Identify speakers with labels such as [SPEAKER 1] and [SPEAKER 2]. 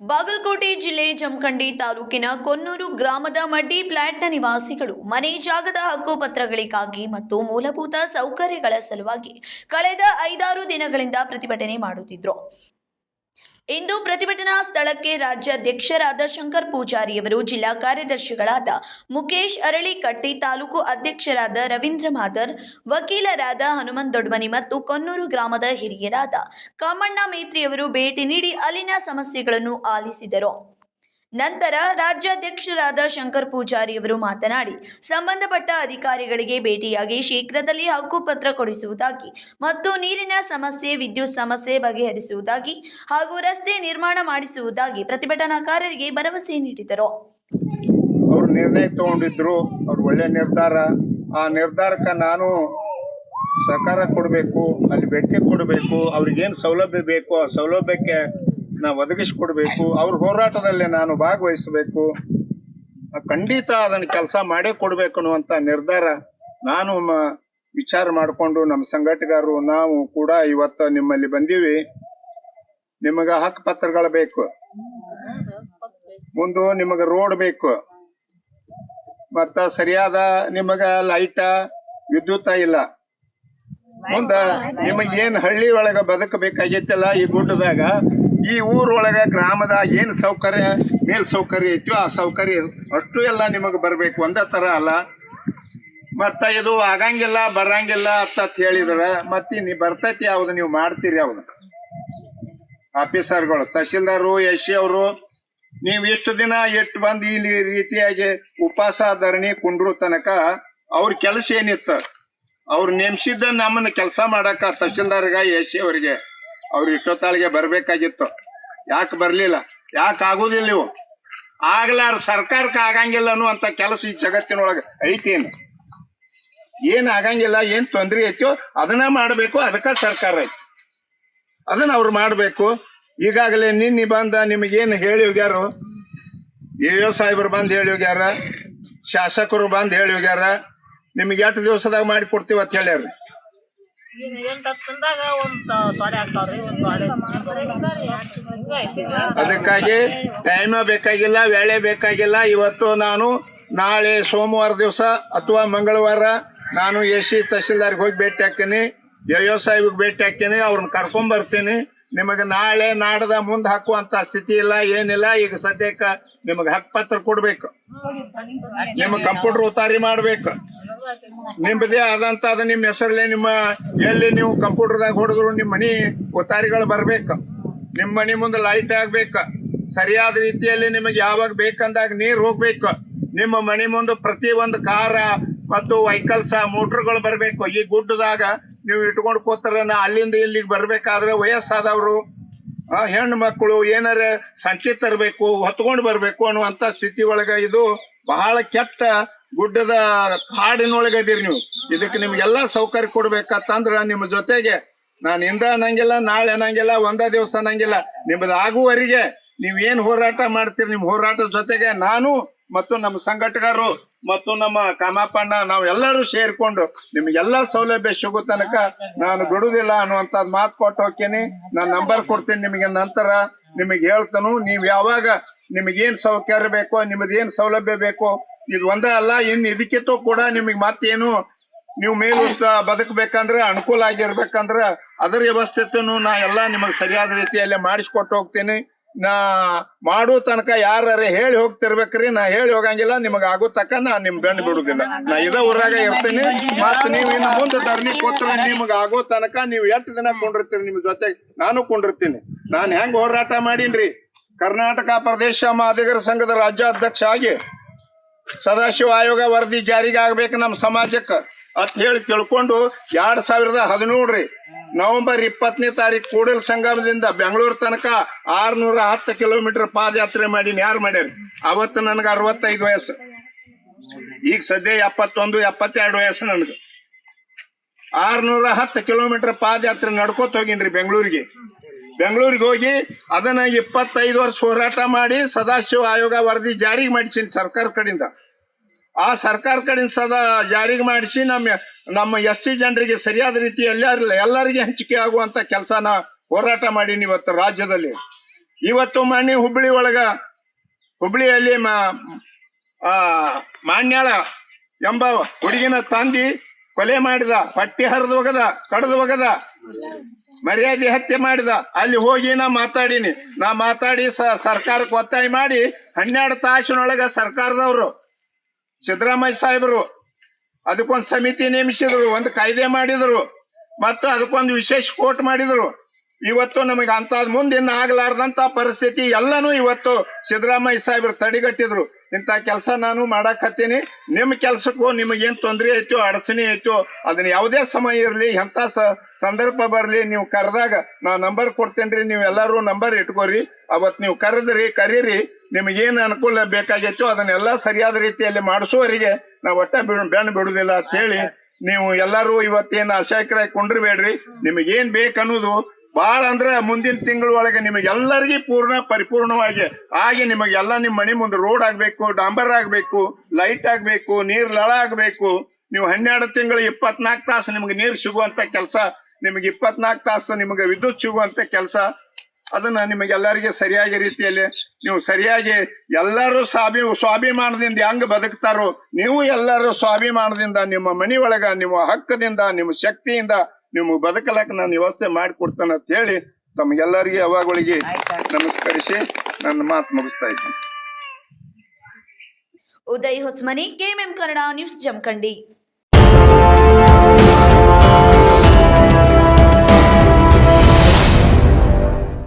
[SPEAKER 1] ಬಾಗಲಕೋಟೆ ಜಿಲ್ಲೆ ಜಮಖಂಡಿ ತಾಲೂಕಿನ ಕೊನ್ನೂರು ಗ್ರಾಮದ ಮಡ್ಡಿ ಫ್ಲಾಟ್ನ ನಿವಾಸಿಗಳು ಮನೆ ಜಾಗದ ಹಕ್ಕುಪತ್ರಗಳಿಗಾಗಿ ಮತ್ತು ಮೂಲಭೂತ ಸೌಕರ್ಯಗಳ ಸಲುವಾಗಿ ಕಳೆದ ಐದಾರು ದಿನಗಳಿಂದ ಪ್ರತಿಭಟನೆ ಮಾಡುತ್ತಿದ್ದರು ಇಂದು ಪ್ರತಿಭಟನಾ ಸ್ಥಳಕ್ಕೆ ರಾಜ್ಯಾಧ್ಯಕ್ಷರಾದ ಶಂಕರ್ ಪೂಜಾರಿಯವರು ಜಿಲ್ಲಾ ಕಾರ್ಯದರ್ಶಿಗಳಾದ ಮುಖೇಶ್ ಅರಳಿಕಟ್ಟಿ, ತಾಲೂಕು ಅಧ್ಯಕ್ಷರಾದ ರವೀಂದ್ರ ಮಾದರ್, ವಕೀಲರಾದ ಹನುಮಂತ್ ದೊಡ್ಮನಿ ಮತ್ತು ಕೊನ್ನೂರು ಗ್ರಾಮದ ಹಿರಿಯರಾದ ಕಾಮಣ್ಣ ಮೇತ್ರಿಯವರು ಭೇಟಿ ನೀಡಿ ಅಲ್ಲಿನ ಸಮಸ್ಯೆಗಳನ್ನು ಆಲಿಸಿದರು. ನಂತರ ರಾಜ್ಯಾಧ್ಯಕ್ಷರಾದ ಶಂಕರ್ ಪೂಜಾರಿಯವರು ಮಾತನಾಡಿ, ಸಂಬಂಧಪಟ್ಟ ಅಧಿಕಾರಿಗಳಿಗೆ ಭೇಟಿಯಾಗಿ ಶೀಘ್ರದಲ್ಲಿ ಹಕ್ಕುಪತ್ರ ಕೊಡಿಸುವುದಾಗಿ ಮತ್ತು ನೀರಿನ ಸಮಸ್ಯೆ, ವಿದ್ಯುತ್ ಸಮಸ್ಯೆ ಬಗೆಹರಿಸುವುದಾಗಿ ಹಾಗೂ ರಸ್ತೆ ನಿರ್ಮಾಣ ಮಾಡಿಸುವುದಾಗಿ ಪ್ರತಿಭಟನಾಕಾರರಿಗೆ ಭರವಸೆ ನೀಡಿದರು.
[SPEAKER 2] ಅವರು ನಿರ್ಣಯ ತಗೊಂಡಿದ್ರು, ಅವ್ರು ಒಳ್ಳೆ ನಿರ್ಧಾರ. ಆ ನಿರ್ಧಾರಕ್ಕೆ ನಾನು ಸಹಕಾರ ಕೊಡಬೇಕು, ಅಲ್ಲಿ ಭೇಟಿ ಕೊಡಬೇಕು, ಅವ್ರಿಗೇನು ಸೌಲಭ್ಯ ಬೇಕು ಆ ಸೌಲಭ್ಯಕ್ಕೆ ನಾವು ಒದಗಿಸ್ಕೊಡ್ಬೇಕು, ಅವ್ರ ಹೋರಾಟದಲ್ಲಿ ನಾನು ಭಾಗವಹಿಸಬೇಕು. ಖಂಡಿತ ಅದನ್ನು ಕೆಲಸ ಮಾಡೇ ಕೊಡಬೇಕು ಅನ್ನುವಂತ ನಿರ್ಧಾರ ನಾನು ವಿಚಾರ ಮಾಡಿಕೊಂಡು ನಮ್ಮ ಸಂಘಟಕರು, ನಾವು ಕೂಡ ಇವತ್ತು ನಿಮ್ಮಲ್ಲಿ ಬಂದೀವಿ. ನಿಮಗೆ ಹಕ್ಕು ಪತ್ರಗಳು ಬೇಕು. ಮುಂದು ನಿಮಗೆ ರೋಡ್ ಬೇಕು. ಮತ್ತ ಸರಿಯಾದ ನಿಮಗ ಲೈಟ, ವಿದ್ಯುತ್ ಇಲ್ಲ. ಮುಂದ ನಿಮಗೇನ್ ಹಳ್ಳಿ ಒಳಗ ಬದುಕಬೇಕಾಗೈತಲ್ಲ ಈ ಗುಡ್ಡದಾಗ ಈ ಊರೊಳಗೆ ಗ್ರಾಮದ ಏನು ಸೌಕರ್ಯ, ಮೇಲ್ ಸೌಕರ್ಯ ಐತೋ ಆ ಸೌಕರ್ಯ ಅಷ್ಟು ಎಲ್ಲ ನಿಮಗೆ ಬರಬೇಕು ಒಂದೇ ಥರ ಅಲ್ಲ. ಮತ್ತು ಇದು ಆಗಂಗಿಲ್ಲ, ಬರಂಗಿಲ್ಲ ಅಂತ ಹೇಳಿದ್ರೆ ಮತ್ತೆ ನೀ ಬರ್ತೈತಿ ಯಾವ್ದು ನೀವು ಮಾಡ್ತೀರಿ ಯಾವ್ದು? ಆಫೀಸರ್ಗಳು, ತಹಶೀಲ್ದಾರು, ಎಸ್ ಸಿ ಅವರು, ನೀವು ಇಷ್ಟು ದಿನ ಇಟ್ಟು ಬಂದು ಇಲ್ಲಿ ರೀತಿಯಾಗಿ ಉಪವಾಸ, ಧರಣಿ, ಕುಂಡ್ರು ತನಕ ಅವ್ರ ಕೆಲಸ ಏನಿತ್ತು? ಅವ್ರು ನೇಮಿಸಿದ್ದ ನಮ್ಮನ್ನ ಕೆಲಸ ಮಾಡಕ್ಕ ತಹಶೀಲ್ದಾರ್ಗ, ಎಸ್ ಸಿ ಅವರಿಗೆ ಅವ್ರು ಇಷ್ಟೊತ್ತಾಳಿಗೆ ಬರ್ಬೇಕಾಗಿತ್ತು. ಯಾಕೆ ಬರ್ಲಿಲ್ಲ? ಯಾಕೆ ಆಗುದಿಲ್ಲ ನೀವು ಆಗ್ಲಾರ ಸರ್ಕಾರಕ್ಕೆ ಆಗಂಗಿಲ್ಲ ಅನ್ನುವಂತ ಕೆಲಸ ಈ ಜಗತ್ತಿನೊಳಗೆ ಐತೇನು ಏನ್? ಆಗಂಗಿಲ್ಲ, ಏನ್ ತೊಂದರೆ ಐತೋ ಅದನ್ನ ಮಾಡಬೇಕು, ಅದಕ್ಕ ಸರ್ಕಾರ ಐತಿ. ಅದನ್ನ ಅವ್ರು ಮಾಡಬೇಕು. ಈಗಾಗಲೇ ನಿನ್ನೆ ಬಂದ ನಿಮಗೇನು ಹೇಳಿ ಹೋಗ್ಯಾರು? ಎ ಸಾಹೇಬ್ರು ಬಂದು ಹೇಳಿ ಹೋಗ್ಯಾರ? ಶಾಸಕರು ಬಂದು ಹೇಳಿ ಹೋಗ್ಯಾರ? ನಿಮ್ಗೆ ಎಷ್ಟು ದಿವಸದಾಗ ಮಾಡಿ ಕೊಡ್ತೀವಿ ಅಂತ ಹೇಳ್ಯಾರ ಅದಕ್ಕಾಗಿ ಟೈಮ ಬೇಕಾಗಿಲ್ಲ, ವೇಳೆ ಬೇಕಾಗಿಲ್ಲ, ಇವತ್ತು ನಾನು ನಾಳೆ ಸೋಮವಾರ ದಿವಸ ಅಥವಾ ಮಂಗಳವಾರ ನಾನು ಎಸ್ ಸಿ ತಹಶೀಲ್ದಾರ್ಗೆ ಹೋಗಿ ಭೇಟಿ ಹಾಕ್ತೀನಿ ಯೋ ಸಾಹೇಬಿಗೆ ಭೇಟಿ ಹಾಕ್ತೀನಿ ಅವ್ರನ್ನ ಕರ್ಕೊಂಬರ್ತೀನಿ. ನಿಮಗೆ ನಾಳೆ ನಾಡದ ಮುಂದೆ ಹಾಕುವಂತ ಸ್ಥಿತಿ ಇಲ್ಲ, ಏನಿಲ್ಲ. ಈಗ ಸದ್ಯಕ್ಕೆ ನಿಮಗೆ ಹಕ್ಕು ಪತ್ರ ಕೊಡ್ಬೇಕು. ನಿಮ್ಗೆ ಕಂಪ್ಯೂಟರ್ ಉತ್ತಾರಿ ಮಾಡ್ಬೇಕು. ನಿಮ್ಮದೇ ಆದಂತ ಅದ ನಿಮ್ಮ ಹೆಸರಲ್ಲಿ ನಿಮ್ಮ ಎಲ್ಲಿ ನೀವು ಕಂಪ್ಯೂಟರ್ದಾಗ ಹೊಡೆದ್ರು ನಿಮ್ಮ ಮನಿ ಒತ್ತಾರಿಗಳು ಬರ್ಬೇಕು. ನಿಮ್ಮ ಮನಿ ಮುಂದೆ ಲೈಟ್ ಆಗ್ಬೇಕು. ಸರಿಯಾದ ರೀತಿಯಲ್ಲಿ ನಿಮಗೆ ಯಾವಾಗ ಬೇಕಂದಾಗ ನೀರ್ ಹೋಗ್ಬೇಕು. ನಿಮ್ಮ ಮನಿ ಮುಂದೆ ಪ್ರತಿ ಒಂದು ಕಾರ ಮತ್ತು ವೆಹಿಕಲ್ಸ್ ಮೋಟರ್ಗಳು ಬರ್ಬೇಕು. ಈ ಗುಡ್ಡದಾಗ ನೀವು ಇಟ್ಕೊಂಡು ಕೂತಾರ ನಾ ಅಲ್ಲಿಂದ ಇಲ್ಲಿಗೆ ಬರ್ಬೇಕಾದ್ರೆ ವಯಸ್ಸಾದವರು ಹೆಣ್ಣು ಮಕ್ಕಳು ಏನಾರ ಸಂಖ್ಯೆ ತರಬೇಕು ಹೊತ್ಕೊಂಡು ಬರ್ಬೇಕು ಅನ್ನುವಂತ ಸ್ಥಿತಿ ಒಳಗ ಇದು ಬಹಳ ಕೆಟ್ಟ ಗುಡ್ಡದ ಕಾಡಿನೊಳಗೆ ಇದ್ದೀರಿ ನೀವು. ಇದಕ್ಕೆ ನಿಮ್ಗೆಲ್ಲಾ ಸೌಕರ್ಯ ಕೊಡ್ಬೇಕಂತಂದ್ರ ನಿಮ್ಮ ಜೊತೆಗೆ ನಾನು ಇಂದ ಅನ್ನಂಗಿಲ್ಲ, ನಾಳೆ ಅನ್ನಂಗಿಲ್ಲ, ಒಂದ ದಿವಸ ಅನ್ನಂಗಿಲ್ಲ. ನಿಮ್ದು ಆಗುವವರೆಗೆ ನೀವ್ ಏನ್ ಹೋರಾಟ ಮಾಡ್ತೀರಿ, ನಿಮ್ ಹೋರಾಟದ ಜೊತೆಗೆ ನಾನು ಮತ್ತು ನಮ್ಮ ಸಂಘಟಕರು ಮತ್ತು ನಮ್ಮ ಕಾಮಪ್ಪಣ್ಣ ನಾವು ಎಲ್ಲರೂ ಸೇರ್ಕೊಂಡು ನಿಮ್ಗೆಲ್ಲಾ ಸೌಲಭ್ಯ ಸಿಗೋ ತನಕ ನಾನು ಬಿಡುದಿಲ್ಲ ಅನ್ನುವಂತ ಮಾತು ಕೊಟ್ಟು ಹೋಗ್ತೀನಿ. ನಾನು ನಂಬರ್ ಕೊಡ್ತೀನಿ ನಿಮಗೆ ನಂತರ ನಿಮಗೆ ಹೇಳ್ತಾನು. ನೀವ್ ಯಾವಾಗ ನಿಮಗೇನ್ ಸೌಕರ್ಯ ಬೇಕೋ, ನಿಮ್ದು ಏನ್ ಸೌಲಭ್ಯ ಬೇಕೋ ಇದು ಒಂದೇ ಅಲ್ಲ, ಇನ್ ತೋ ಕೂಡ ನಿಮಗೆ ಮತ್ತೇನು, ನೀವು ಮೇಲು ಬದುಕಬೇಕಂದ್ರೆ, ಅನುಕೂಲ ಆಗಿರ್ಬೇಕಂದ್ರ, ಅದರ ವ್ಯವಸ್ಥೆತನು ನಾ ಎಲ್ಲಾ ನಿಮಗೆ ಸರಿಯಾದ ರೀತಿಯಲ್ಲಿ ಮಾಡಿಸ್ಕೊಟ್ಟು ಹೋಗ್ತೀನಿ. ನಾ ಮಾಡೋ ತನಕ ಯಾರೇ ಹೇಳಿ ಹೋಗ್ತಿರ್ಬೇಕ್ರಿ, ನಾ ಹೇಳಿ ಹೋಗಂಗಿಲ್ಲ, ನಿಮಗ ಆಗೋ ತನಕ ನಾ ನಿಮ್ ಬೆನ್ನು ಬಿಡುದಿಲ್ಲ. ನಾ ಇದ ಊರಾಗ ಇರ್ತೀನಿ ಮತ್ ನೀವ್ ಇನ್ನು ಮುಂದೆ ಧರಣಿ ಕೂತ್ರ ನಿಮಗ ಆಗೋ ತನಕ ನೀವ್ ಎಷ್ಟು ದಿನ ಕೊಂಡಿರ್ತೀರಿ ನಿಮ್ ಜೊತೆ? ನಾನು ಕೊಂಡಿರ್ತೀನಿ. ನಾನ್ ಹೆಂಗ್ ಹೋರಾಟ ಮಾಡೀನ್ರಿ? ಕರ್ನಾಟಕ ಪ್ರದೇಶ ಮಾದಿಗರ ಸಂಘದ ರಾಜ್ಯಾಧ್ಯಕ್ಷ ಆಗಿ ಸದಾಶಿವ ಆಯೋಗ ವರದಿ ಜಾರಿಗೆ ಆಗ್ಬೇಕು ನಮ್ಮ ಸಮಾಜಕ್ಕೆ. ಅಂತ ಹೇಳಿ ತಿಳ್ಕೊಂಡು ಎರಡ್ ಸಾವಿರದ ಹದಿನೇಳ್ರಿ ನವೆಂಬರ್ ಇಪ್ಪತ್ತನೇ ತಾರೀಕು ಕೂಡಲ್ ಸಂಗಮದಿಂದ ಬೆಂಗಳೂರು ತನಕ ಆರ್ನೂರ ಹತ್ತು ಕಿಲೋಮೀಟರ್ ಪಾದಯಾತ್ರೆ ಮಾಡೀನಿ. ಯಾರು ಮಾಡ್ಯಾರ? ಅವತ್ತು ನನಗೆ ಅರವತ್ತೈದು ವಯಸ್ಸು. ಈಗ ಸದ್ಯ ಎಪ್ಪತ್ತೊಂದು, ಎಪ್ಪತ್ತೆರಡು ವಯಸ್ಸು ನನಗೆ. ಆರ್ನೂರ ಹತ್ತು ಕಿಲೋಮೀಟರ್ ಪಾದಯಾತ್ರೆ ನಡ್ಕೋತ ಹೋಗಿನ್ರಿ ಬೆಂಗಳೂರಿಗೆ. ಬೆಂಗಳೂರಿಗೆ ಹೋಗಿ ಅದನ್ನ ಇಪ್ಪತ್ತೈದು ವರ್ಷ ಹೋರಾಟ ಮಾಡಿ ಸದಾಶಿವ ಆಯೋಗ ವರದಿ ಜಾರಿಗೆ ಮಾಡಿಸಿನಿ ಸರ್ಕಾರ ಕಡೆಯಿಂದ. ಆ ಸರ್ಕಾರ ಕಡೆಯಿಂದ ಸದಾ ಜಾರಿಗೆ ಮಾಡಿಸಿ ನಮ್ಮ ನಮ್ಮ ಎಸ್ ಸಿ ಜನರಿಗೆ ಸರಿಯಾದ ರೀತಿ ಎಲ್ಲರಿಲ್ಲ ಎಲ್ಲರಿಗೆ ಹಂಚಿಕೆ ಆಗುವಂತ ಕೆಲಸನ ಹೋರಾಟ ಮಾಡೀನಿ ಇವತ್ತು ರಾಜ್ಯದಲ್ಲಿ. ಇವತ್ತು ಮೊನ್ನೆ ಹುಬ್ಬಳ್ಳಿ ಒಳಗ, ಹುಬ್ಳಿಯಲ್ಲಿ ಮಾನ್ಯಾಳ ಎಂಬ ಹುಡುಗಿನ ತಂದಿ ಕೊಲೆ ಮಾಡಿದ, ಪಟ್ಟಿ ಹರಿದು ಹೋಗದ, ಕಡ್ದು ಒಗದ ಮರ್ಯಾದೆ ಹತ್ಯೆ ಮಾಡಿದ. ಅಲ್ಲಿ ಹೋಗಿ ನಾ ಮಾತಾಡೀನಿ. ನಾ ಮಾತಾಡಿ ಸರ್ಕಾರಕ್ಕೆ ಒತ್ತಾಯ ಮಾಡಿ ಹನ್ನೆರಡು ತಾಸಿನೊಳಗ ಸರ್ಕಾರದವರು ಸಿದ್ದರಾಮಯ್ಯ ಸಾಹೇಬರು ಅದಕ್ಕೊಂದು ಸಮಿತಿ ನೇಮಿಸಿದ್ರು, ಒಂದು ಕಾಯ್ದೆ ಮಾಡಿದ್ರು ಮತ್ತು ಅದಕ್ಕೊಂದು ವಿಶೇಷ ಕೋರ್ಟ್ ಮಾಡಿದ್ರು. ಇವತ್ತು ನಮಗೆ ಅಂತ ಮುಂದೆ ಇನ್ನು ಆಗ್ಲಾರ್ದಂತ ಪರಿಸ್ಥಿತಿ ಎಲ್ಲನೂ ಇವತ್ತು ಸಿದ್ದರಾಮಯ್ಯ ಸಾಹೇಬರು ತಡೆಗಟ್ಟಿದ್ರು. ಇಂಥ ಕೆಲಸ ನಾನು ಮಾಡಾಕತ್ತೀನಿ. ನಿಮ್ಮ ಕೆಲಸಕ್ಕೂ ನಿಮಗೇನು ತೊಂದರೆ ಐತೋ ಅಡಚಣೆ ಐತೋ ಅದನ್ನ ಯಾವುದೇ ಸಮಯ ಇರಲಿ ಎಂಥ ಸ ಸಂದರ್ಭ ಬರಲಿ ನೀವು ಕರೆದಾಗ ನಾ ನಂಬರ್ ಕೊಡ್ತೇನ್ರಿ ನೀವು ಎಲ್ಲರೂ ನಂಬರ್ ಇಟ್ಕೋರಿ. ಅವತ್ತು ನೀವು ಕರೆದ್ರಿ ಕರೀರಿ ನಿಮಗೇನು ಅನುಕೂಲ ಬೇಕಾಗೈತೋ ಅದನ್ನೆಲ್ಲ ಸರಿಯಾದ ರೀತಿಯಲ್ಲಿ ಮಾಡಿಸುವವರಿಗೆ ನಾವು ಒಟ್ಟ ಬೆಣ್ಣು ಬಿಡುದಿಲ್ಲ ಅಂತ ಹೇಳಿ ನೀವು ಎಲ್ಲರೂ ಇವತ್ತೇನು ಅಸಹಾಯಕರಾಗಿ ಕುಂಡ್ರಬೇಡ್ರಿ. ನಿಮಗೇನು ಬೇಕನ್ನೋದು ಬಾಳ ಅಂದ್ರೆ ಮುಂದಿನ ತಿಂಗಳ ಒಳಗೆ ನಿಮಗೆಲ್ಲರಿಗೂ ಪೂರ್ಣ ಪರಿಪೂರ್ಣವಾಗಿ ಆಗಿ ನಿಮಗೆಲ್ಲ ನಿಮ್ಮ ಮನೆ ಮುಂದೆ ರೋಡ್ ಆಗ್ಬೇಕು, ಡಾಂಬರ್ ಆಗ್ಬೇಕು ಲೈಟ್ ಆಗ್ಬೇಕು, ನೀರ್ ಲಳ ಆಗ್ಬೇಕು. ನೀವು ಹನ್ನೆರಡು ತಿಂಗಳು ಇಪ್ಪತ್ನಾಲ್ಕು ತಾಸು ನಿಮ್ಗೆ ನೀರು ಸಿಗುವಂತ ಕೆಲಸ, ನಿಮಗೆ ಇಪ್ಪತ್ನಾಲ್ಕು ತಾಸು ನಿಮಗೆ ವಿದ್ಯುತ್ ಸಿಗುವಂತ ಕೆಲಸ, ಅದನ್ನ ನಿಮಗೆಲ್ಲರಿಗೆ ಸರಿಯಾಗಿ ರೀತಿಯಲ್ಲಿ ನೀವು ಸರಿಯಾಗಿ ಎಲ್ಲರೂ ಸ್ವಾಭಿ, ಸ್ವಾಭಿಮಾನದಿಂದ ಹೆಂಗ್ ಬದುಕ್ತಾರೋ, ನೀವು ಎಲ್ಲರೂ ಸ್ವಾಭಿಮಾನದಿಂದ ನಿಮ್ಮ ಮನೆಯೊಳಗ ನಿಮ್ಮ ಹಕ್ಕದಿಂದ, ನಿಮ್ಮ ಶಕ್ತಿಯಿಂದ ನೀವು ಬದುಕಲಕ್ಕ ನಾನು ವ್ಯವಸ್ಥೆ ಮಾಡಿಕೊಡ್ತೇನೆ ಅಂತ ಹೇಳಿ ತಮಗೆಲ್ಲರಿಗೆ ಅವಾಗಳಿಗೆ ನಮಸ್ಕರಿಸಿ ನನ್ನ ಮಾತು ಮುಗಿಸ್ತಾ ಇದ್ದೀನಿ.
[SPEAKER 1] Uday Hosmani KMM Kannada news Jamkhandi.